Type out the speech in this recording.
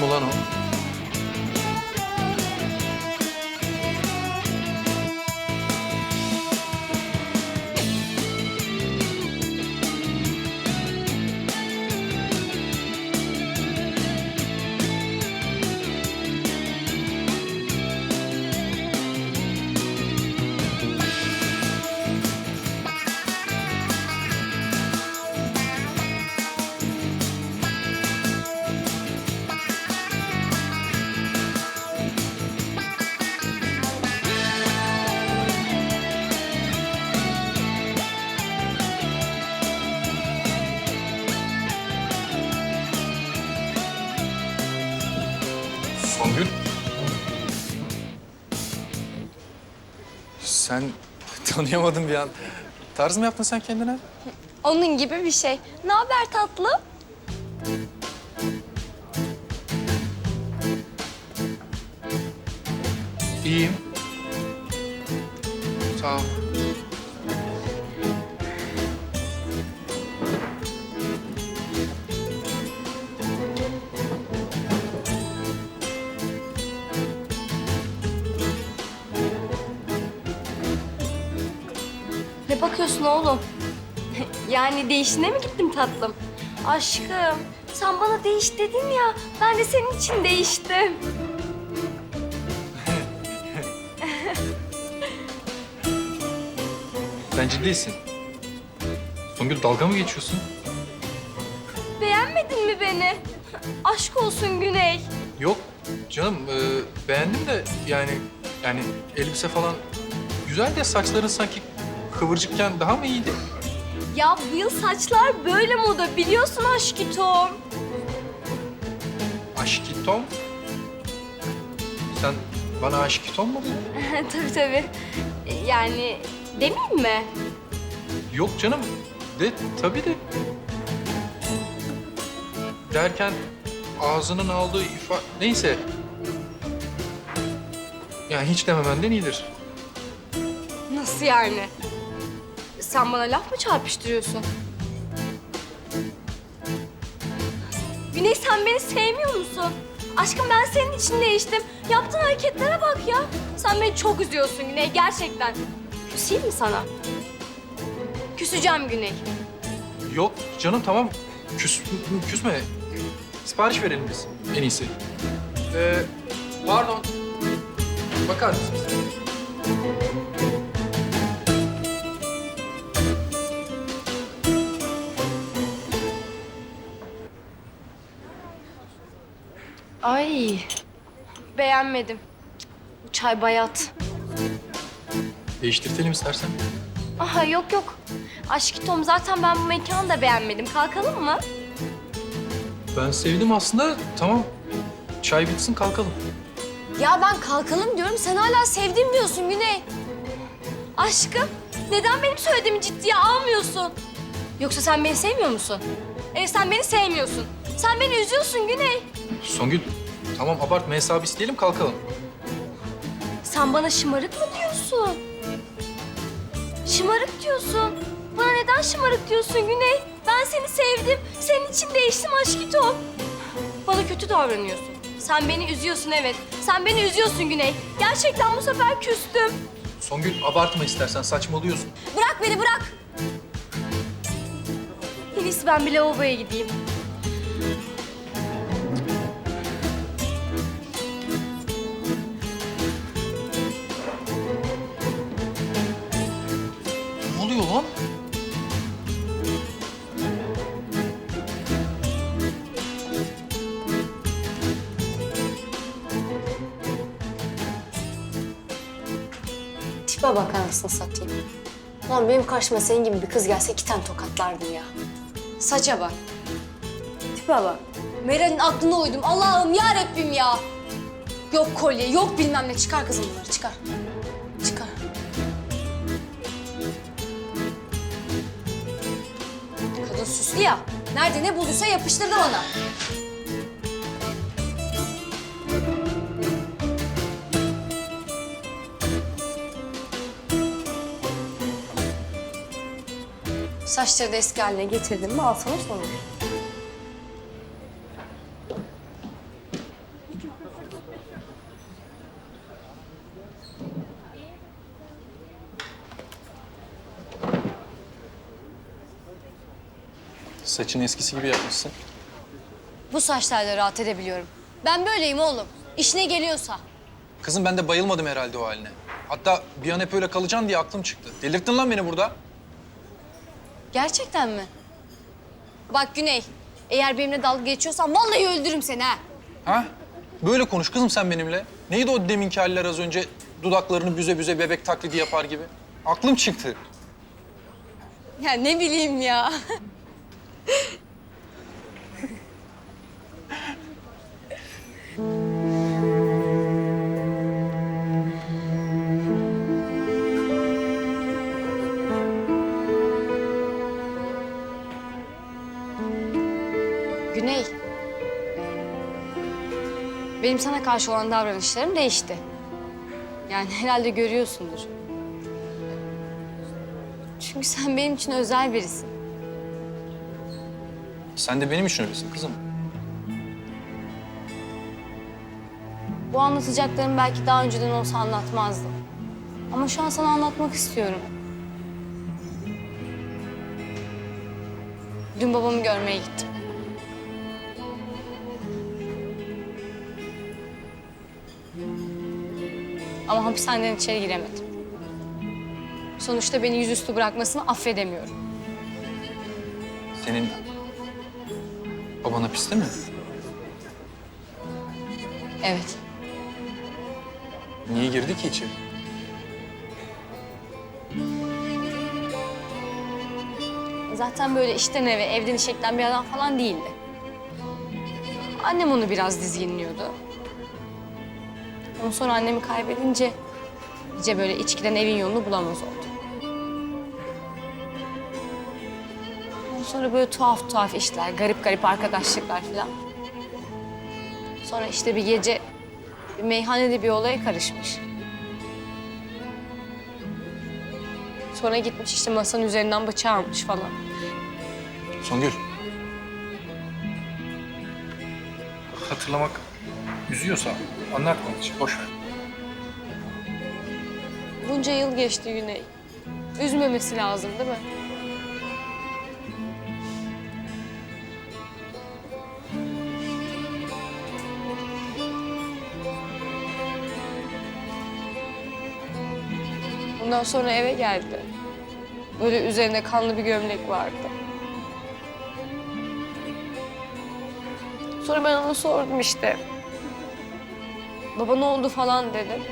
mu lan o? Songül. Sen tanıyamadım bir an. Tarz mı yaptın sen kendine? Onun gibi bir şey. Ne haber tatlım? İyiyim. Sağ ol. Ne bakıyorsun oğlum? yani değişine mi gittim tatlım? Aşkım, sen bana değiş dedin ya. Ben de senin için değiştim. Sen ciddisin. Songül dalga mı geçiyorsun? Beğenmedin mi beni? Aşk olsun Güney. Yok canım e, beğendim de yani yani elbise falan güzel de saçların sanki kıvırcıkken daha mı iyiydi? Ya bu yıl saçlar böyle moda biliyorsun aşkitom. Aşkitom. Sen bana aşkitom mu dedin? tabii tabii. Yani demeyeyim mi? Yok canım. De tabii de. Derken ağzının aldığı ifa... Neyse. Yani hiç dememenden iyidir. Nasıl yani? Sen bana laf mı çarpıştırıyorsun? Güney sen beni sevmiyor musun? Aşkım ben senin için değiştim. Yaptığın hareketlere bak ya. Sen beni çok üzüyorsun Güney gerçekten. Küseyim mi sana? Küseceğim Güney. Yok canım tamam. Küs, küsme. Sipariş verelim biz en iyisi. Ee, pardon. Bakar mısınız? Ay beğenmedim. Bu çay bayat. Değiştirtelim istersen. Aha yok yok. Aşkı Tom zaten ben bu mekanı da beğenmedim. Kalkalım mı? Ben sevdim aslında. Tamam. Çay bitsin kalkalım. Ya ben kalkalım diyorum. Sen hala sevdim diyorsun Güney. Aşkım neden benim söylediğimi ciddiye almıyorsun? Yoksa sen beni sevmiyor musun? Evet sen beni sevmiyorsun. Sen beni üzüyorsun Güney. Songül tamam abartma hesabı isteyelim kalkalım. Sen bana şımarık mı diyorsun? Şımarık diyorsun. Bana neden şımarık diyorsun Güney? Ben seni sevdim. Senin için değiştim aşkito. Bana kötü davranıyorsun. Sen beni üzüyorsun evet. Sen beni üzüyorsun Güney. Gerçekten bu sefer küstüm. Songül abartma istersen saçmalıyorsun. Bırak beni bırak. En iyisi ben bir lavaboya gideyim. Ne oluyor lan? Tipe bak anasını satayım. Lan benim karşıma senin gibi bir kız gelse iki tane tokatlardım ya. Saça bak. Bak. Meral'in aklına uydum. Allah'ım ya Rabbim ya. Yok kolye, yok bilmem ne. Çıkar kızım bunları, çıkar. Çıkar. Kadın süslü ya. Nerede ne bulduysa yapıştırdı bana. Saçları da eski haline getirdim mi al sana sonuç. Saçını eskisi gibi yapmışsın. Bu saçlarla rahat edebiliyorum. Ben böyleyim oğlum. İşine geliyorsa. Kızım ben de bayılmadım herhalde o haline. Hatta bir an hep öyle kalacaksın diye aklım çıktı. Delirttin lan beni burada. Gerçekten mi? Bak Güney, eğer benimle dalga geçiyorsan vallahi öldürürüm seni ha. Ha? Böyle konuş kızım sen benimle. Neydi o deminki haller az önce dudaklarını büze büze bebek taklidi yapar gibi? Aklım çıktı. Ya ne bileyim ya. Güney. Benim sana karşı olan davranışlarım değişti. Yani herhalde görüyorsundur. Çünkü sen benim için özel birisin. Sen de benim için öylesin kızım. Bu anlatacaklarımı belki daha önceden olsa anlatmazdım. Ama şu an sana anlatmak istiyorum. Dün babamı görmeye gittim. Ama hapishaneden içeri giremedim. Sonuçta beni yüzüstü bırakmasını affedemiyorum. Senin baban hapiste mi? Evet. Niye girdi ki içeri? Zaten böyle işten eve, evden işe giden bir adam falan değildi. Annem onu biraz dizginliyordu. Ondan sonra annemi kaybedince iyice böyle içkiden evin yolunu bulamaz oldu. Sonra böyle tuhaf tuhaf işler, garip garip arkadaşlıklar falan. Sonra işte bir gece bir meyhanede bir olaya karışmış. Sonra gitmiş işte masanın üzerinden bıçağı almış falan. Songül. Hatırlamak üzüyorsa anlatma hiç. Boş ver. Bunca yıl geçti Güney. Üzmemesi lazım değil mi? Ondan sonra eve geldi. Böyle üzerinde kanlı bir gömlek vardı. Sonra ben ona sordum işte. Baba ne oldu falan dedim.